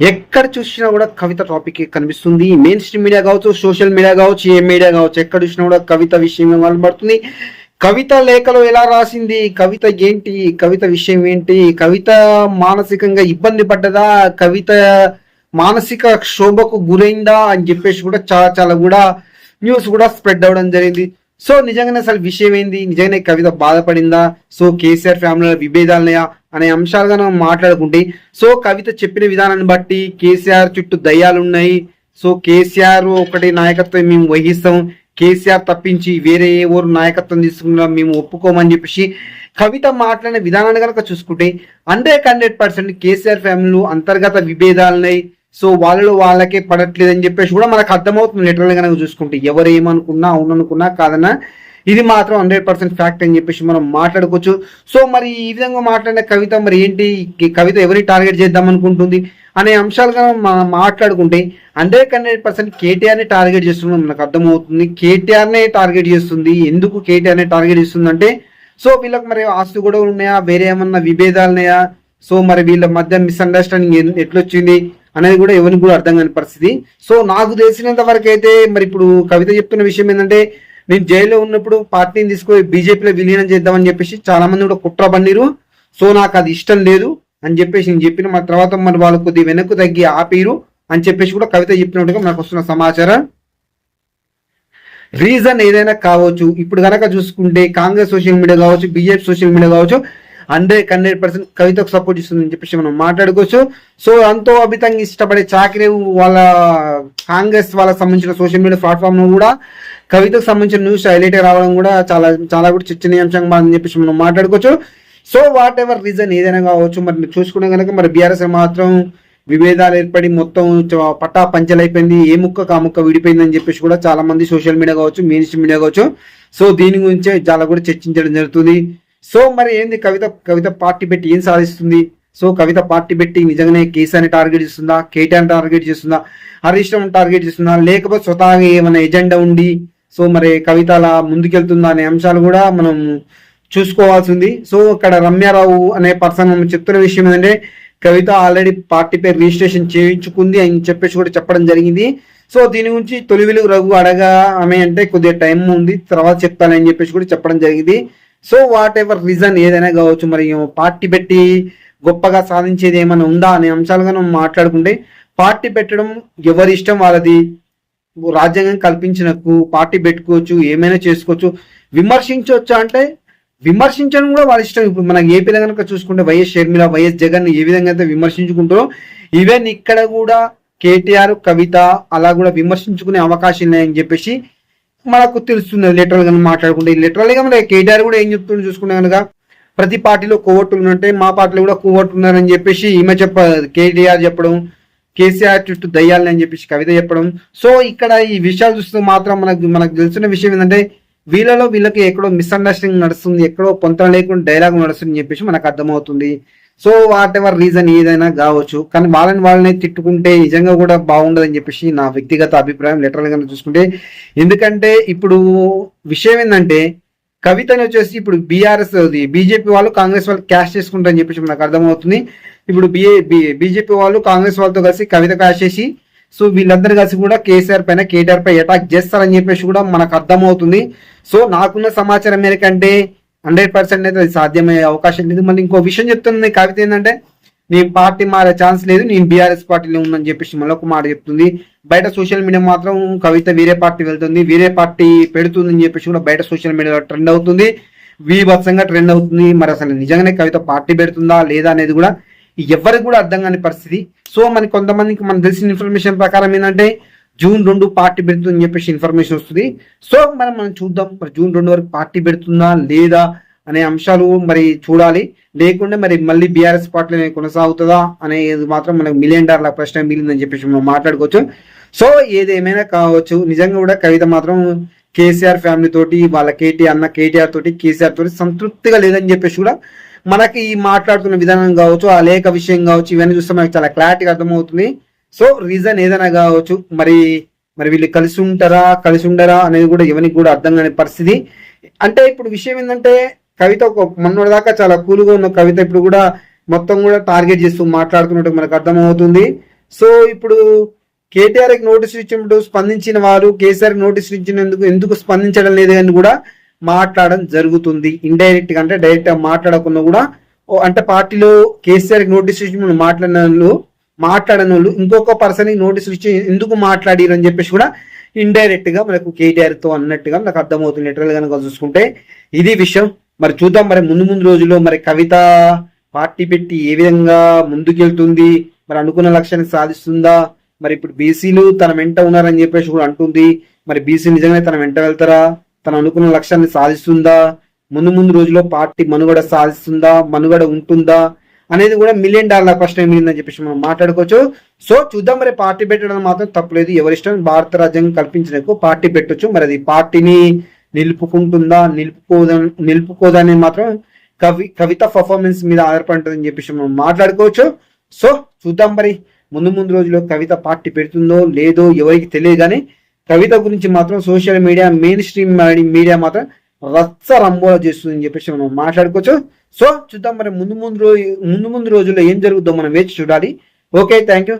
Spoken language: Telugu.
ఎక్కడ చూసినా కూడా కవిత టాపిక్ కనిపిస్తుంది. మెయిన్ స్ట్రీమ్ మీడియా కావచ్చు సోషల్ మీడియా కావచ్చు ఏ మీడియా కావచ్చు ఎక్కడ చూసినా కూడా కవిత విషయం కనబడుతుంది. కవిత లేఖలో ఎలా రాసింది? కవిత ఏంటి? కవిత విషయం ఏంటి? కవిత మానసికంగా ఇబ్బంది పడ్డదా? కవిత మానసిక క్షోభకు గురైందా? అని చెప్పేసి కూడా చాలా చాలా కూడా న్యూస్ కూడా స్ప్రెడ్ అవ్వడం జరిగింది. సో నిజంగానే అసలు విషయం ఏంది? నిజంగానే కవిత బాధపడిందా? సో కేసీఆర్ ఫ్యామిలీలో విభేదాలున్నాయా? అనే అంశాలుగా మనం మాట్లాడుకుంటే సో కవిత చెప్పిన విధానాన్ని బట్టి కేసీఆర్ చుట్టూ దయ్యాలు ఉన్నాయి సో కేసీఆర్ ఒకటి నాయకత్వం మేము వహిస్తాం. కేసీఆర్ తప్పించి వేరే ఎవరు నాయకత్వం తీసుకున్నా మేము ఒప్పుకోమని చెప్పేసి కవిత మాట్లాడిన విధానాన్ని కనుక చూసుకుంటే హండ్రెడ్ హండ్రెడ్ పర్సెంట్ కేసీఆర్ ఫ్యామిలీలో అంతర్గత విభేదాలున్నాయి. సో వాళ్ళలో వాళ్ళకే పడట్లేదు అని చెప్పేసి కూడా మనకు అర్థమవుతుంది లిటరల్ కనుక చూసుకుంటే. ఎవరు ఏమనుకున్నా అవుననుకున్నా కాదన్నా ఇది మాత్రం హండ్రెడ్ పర్సెంట్ ఫ్యాక్ట్ అని చెప్పేసి మనం మాట్లాడుకోవచ్చు. సో మరి ఈ విధంగా మాట్లాడిన కవిత మరి ఏంటి? కవిత ఎవరిని టార్గెట్ చేద్దాం అనుకుంటుంది? అనే అంశాలుగా మనం మాట్లాడుకుంటే హండ్రెడ్ హండ్రెడ్ పర్సెంట్ కేటీఆర్ని టార్గెట్ చేస్తున్నాం మనకు అర్థమవుతుంది. కేటీఆర్నే టార్గెట్ చేస్తుంది. ఎందుకు కేటీఆర్నే టార్గెట్ చేస్తుంది అంటే సో వీళ్ళకి మరి ఆస్తి కూడా ఉన్నాయా? వేరే ఏమన్నా విభేదాలు ఉన్నాయా సో మరి వీళ్ళ మధ్య మిస్అండర్స్టాండింగ్ ఎట్లొచ్చింది? అనేది కూడా ఎవరికి కూడా అర్థం కాని పరిస్థితి. సో నాకు తెలిసినంత వరకు అయితే మరి ఇప్పుడు కవిత చెప్తున్న విషయం ఏంటంటే నేను జైల్లో ఉన్నప్పుడు పార్టీని తీసుకొని బీజేపీలో విలీనం చేద్దామని చెప్పేసి చాలా మంది కూడా కుట్ర పన్నీరు సో నాకు అది ఇష్టం లేదు అని చెప్పేసి నేను చెప్పిన మా తర్వాత మరి వాళ్ళు కొద్ది వెనక్కు తగ్గి ఆపేరు అని చెప్పేసి కూడా కవిత చెప్పినట్టుగా నాకు వస్తున్న సమాచారం. రీజన్ ఏదైనా కావచ్చు ఇప్పుడు కనుక చూసుకుంటే కాంగ్రెస్ సోషల్ మీడియా కావచ్చు బీజేపీ సోషల్ మీడియా కావచ్చు హండ్రెడ్ హండ్రెడ్ పర్సెంట్ కవితకు సపోర్ట్ ఇస్తుందని చెప్పేసి మనం మాట్లాడుకోవచ్చు. సో అంతో అభితంగా ఇష్టపడే చాకరే వాళ్ళ కాంగ్రెస్ వాళ్ళకి సంబంధించిన సోషల్ మీడియా ప్లాట్ఫామ్లో కూడా కవితకు సంబంధించిన న్యూస్ హైలైట్ రావడం కూడా చాలా చాలా కూడా చర్చనీయాంశంగా అని చెప్పేసి మనం మాట్లాడుకోవచ్చు. సో వాట్ ఎవర్ రీజన్ ఏదైనా కావచ్చు మరి చూసుకునే కనుక మరి బీఆర్ఎస్ మాత్రం విభేదాలు ఏర్పడి మొత్తం చ- పట్టా పంచలైపోయింది ఏ ముక్క కా ముక్క విడిపోయిందని చెప్పేసి కూడా చాలా మంది సోషల్ మీడియా కావచ్చు మెయిన్ మీడియా కావచ్చు. సో దీని గురించే చాలా కూడా చర్చించడం జరుగుతుంది. సో మరి ఏంది కవిత కవిత పార్టీ పెట్టి ఏం సాధిస్తుంది? సో కవిత పార్టీ పెట్టి నిజంగానే కేసీఆర్ని టార్గెట్ చేస్తుందా? కేటీఆర్ టార్గెట్ చేస్తుందా? హరీష్ రావు టార్గెట్ చేస్తుందా? లేకపోతే స్వతహాగా ఏమైనా ఎజెండా ఉండి సో మరి కవిత అలా ముందుకెళ్తుందా అనే అంశాలు కూడా మనం చూసుకోవాల్సింది. సో ఇక్కడ రమ్యారావు అనే పర్సన్ మనం చెప్తున్న విషయం ఏంటంటే కవిత ఆల్రెడీ పార్టీ పేరు రిజిస్ట్రేషన్ చేయించుకుంది అని చెప్పేసి కూడా చెప్పడం జరిగింది. సో దీని గురించి తొలి వెలుగు రఘు అడగా ఆమె అంటే కొద్దిగా టైం ఉంది తర్వాత చెప్తానని చెప్పేసి కూడా చెప్పడం జరిగింది. సో వాట్ ఎవర్ రీజన్ ఏదైనా కావచ్చు మరి పార్టీ పెట్టి గొప్పగా సాధించేది ఏమైనా ఉందా అనే అంశాలుగా మనం మాట్లాడుకుంటే పార్టీ పెట్టడం ఎవరి ఇష్టం వాళ్ళది? రాజ్యాంగం కల్పించినకు పార్టీ పెట్టుకోవచ్చు ఏమైనా చేసుకోవచ్చు విమర్శించవచ్చు అంటే విమర్శించడం కూడా వాళ్ళ ఇష్టం. ఇప్పుడు మన ఏపీలో కనుక చూసుకుంటే వైఎస్ షర్మిల వైఎస్ జగన్ ఏ విధంగా అయితే విమర్శించుకుంటారో ఈవెన్ ఇక్కడ కూడా కేటీఆర్ కవిత అలా కూడా విమర్శించుకునే అవకాశం ఉన్నాయని చెప్పేసి మనకు తెలుస్తుంది లిటరల్గా మాట్లాడుకుంటే. లిటరల్గా మన కేటీఆర్ కూడా ఏం చెప్తుందో చూసుకుంటే కనుక ప్రతి పార్టీలో కోవట్లు ఉన్నట్టే మా పార్టీలో కూడా కోవట్లు ఉన్నారని చెప్పేసి ఈమె చెప్ప కేటీఆర్ చెప్పడం కేసీఆర్ చుట్టూ దయ్యాలని అని చెప్పేసి కవిత చెప్పడం. సో ఇక్కడ ఈ విషయాలు చూస్తే మాత్రం మనకు మనకు తెలిసిన విషయం ఏంటంటే వీళ్ళలో వీళ్ళకి ఎక్కడో మిస్అండర్స్టాండింగ్ నడుస్తుంది ఎక్కడో పొంతన లేకుండా డైలాగ్ నడుస్తుంది అని చెప్పేసి మనకు అర్థమవుతుంది. సో వాట్ ఎవర్ రీజన్ ఏదైనా కావచ్చు కానీ వాళ్ళని వాళ్ళని తిట్టుకుంటే నిజంగా కూడా బాగుండదని చెప్పేసి నా వ్యక్తిగత అభిప్రాయం లెటర్గా చూసుకుంటే. ఎందుకంటే ఇప్పుడు విషయం ఏంటంటే కవితని వచ్చేసి ఇప్పుడు బీఆర్ఎస్ బీజేపీ వాళ్ళు కాంగ్రెస్ వాళ్ళు క్యాష్ చేసుకుంటారని చెప్పేసి మనకు అర్థమవుతుంది. ఇప్పుడు బిఏ బీజేపీ వాళ్ళు కాంగ్రెస్ వాళ్ళతో కలిసి కవిత క్యాష్ చేసి సో వీళ్ళందరూ కలిసి కూడా కేసీఆర్ పైన కేటీఆర్ పై అటాక్ చేస్తారని చెప్పేసి కూడా మనకు అర్థమవుతుంది. సో నాకున్న సమాచారం మేరకంటే హండ్రెడ్ పర్సెంట్ అయితే అది సాధ్యమయ్యే అవకాశం లేదు. మళ్ళీ ఇంకో విషయం చెప్తుంది కవిత ఏంటంటే నేను పార్టీ మారే ఛాన్స్ లేదు నేను బీఆర్ఎస్ పార్టీలో ఉందని చెప్పేసి మళ్ళీ ఒక మాట చెప్తుంది. బయట సోషల్ మీడియా మాత్రం కవిత వేరే పార్టీ వెళ్తుంది వేరే పార్టీ పెడుతుందని చెప్పేసి కూడా బయట సోషల్ మీడియాలో ట్రెండ్ అవుతుంది. వీభత్సంగా ట్రెండ్ అవుతుంది. మరి అసలు నిజంగానే కవిత పార్టీ పెడుతుందా లేదా అనేది కూడా ఎవరికి కూడా అర్థం కాని పరిస్థితి. సో మనకి కొంతమందికి మనకు తెలిసిన ఇన్ఫర్మేషన్ ప్రకారం ఏంటంటే జూన్ రెండు పార్టీ పెడుతుందని చెప్పేసి ఇన్ఫర్మేషన్ వస్తుంది. సో మనం మనం చూద్దాం. మరి జూన్ రెండు వరకు పార్టీ పెడుతుందా లేదా అనే అంశాలు మరి చూడాలి. లేకుంటే మరి మళ్ళీ బీఆర్ఎస్ పార్టీలో కొనసాగుతుందా అనేది మాత్రం మనకు మిలియన్ డాలర్ల ప్రశ్న మిగిలిందని చెప్పేసి మనం మాట్లాడుకోవచ్చు. సో ఏదేమైనా కావచ్చు. నిజంగా కూడా కవిత మాత్రం కేసీఆర్ ఫ్యామిలీ తోటి వాళ్ళ కేటీ అన్న కేటీఆర్ తోటి కేసీఆర్ తోటి సంతృప్తిగా లేదని చెప్పేసి కూడా మనకి ఈ మాట్లాడుతున్న విధానం కావచ్చు ఆ లేఖ విషయం కావచ్చు ఇవన్నీ చూస్తే మనకి చాలా క్లారిటీగా అర్థమవుతుంది. సో రీజన్ ఏదైనా కావచ్చు మరి మరి వీళ్ళు కలిసి ఉంటారా కలిసి ఉండరా అనేది కూడా ఎవరికి కూడా అర్థం కాని పరిస్థితి. అంటే ఇప్పుడు విషయం ఏంటంటే కవిత ఒక మొన్నటి దాకా చాలా కూల్గా ఉన్న కవిత ఇప్పుడు కూడా మొత్తం కూడా టార్గెట్ చేస్తూ మాట్లాడుతున్నట్టు మనకు అర్థమవుతుంది. సో ఇప్పుడు కేటీఆర్కి నోటీసులు ఇచ్చినప్పుడు స్పందించిన వారు కేసీఆర్కి నోటీసులు ఇచ్చినందుకు ఎందుకు స్పందించడం లేదు అని కూడా మాట్లాడడం జరుగుతుంది. ఇండైరెక్ట్గా అంటే డైరెక్ట్గా మాట్లాడకుండా కూడా ఓ అంటే పార్టీలో కేసీఆర్కి నోటీసులు ఇచ్చినప్పుడు మాట్లాడిన మాట్లాడిన వాళ్ళు ఇంకొక పర్సన్ నోటీసులు ఇచ్చి ఎందుకు మాట్లాడిరు అని చెప్పేసి కూడా ఇండైరెక్ట్గా మనకు కేటీఆర్తో అన్నట్టుగా నాకు అర్థమవుతుంది. లిటరల్ కనుక చూసుకుంటే ఇది విషయం. మరి చూద్దాం మరి ముందు ముందు రోజుల్లో మరి కవిత పార్టీ పెట్టి ఏ విధంగా ముందుకెళ్తుంది? మరి అనుకున్న లక్ష్యాన్ని సాధిస్తుందా? మరి ఇప్పుడు బీసీలు తన వెంట ఉన్నారని చెప్పేసి కూడా అంటుంది. మరి బీసీ నిజంగానే తన వెంట వెళ్తారా? తన అనుకున్న లక్ష్యాన్ని సాధిస్తుందా? ముందు ముందు రోజుల్లో పార్టీ మనుగడ సాధిస్తుందా? మనుగడ ఉంటుందా? అనేది కూడా మిలియన్ డాలర్ ప్రశ్న మిగిలిందని చెప్పేసి మనం మాట్లాడుకోవచ్చు. సో చూద్దాం మరి పార్టీ పెట్టడం మాత్రం తప్పలేదు. ఎవరిష్టం భారత రాజ్యాంగం కల్పించినకు పార్టీ పెట్టొచ్చు. మరి అది పార్టీని నిలుపుకుంటుందా నిలుపుకోదా నిలుపుకోదని మాత్రం కవి కవిత పర్ఫార్మెన్స్ మీద ఆధారపడి చెప్పేసి మనం మాట్లాడుకోవచ్చు. సో చూద్దాం మరి ముందు ముందు రోజుల్లో కవిత పార్టీ పెడుతుందో లేదో ఎవరికి తెలియదు కానీ కవిత గురించి మాత్రం social media mainstream media మాత్రం రచ్చ రంబోలా చేస్తుందని చెప్పేసి మనం మాట్లాడుకోవచ్చు. సో చూద్దాం మరి ముందు ముందు రోజు ముందు ముందు రోజుల్లో ఏం జరుగుతుందో మనం వేచి చూడాలి. Okay thank you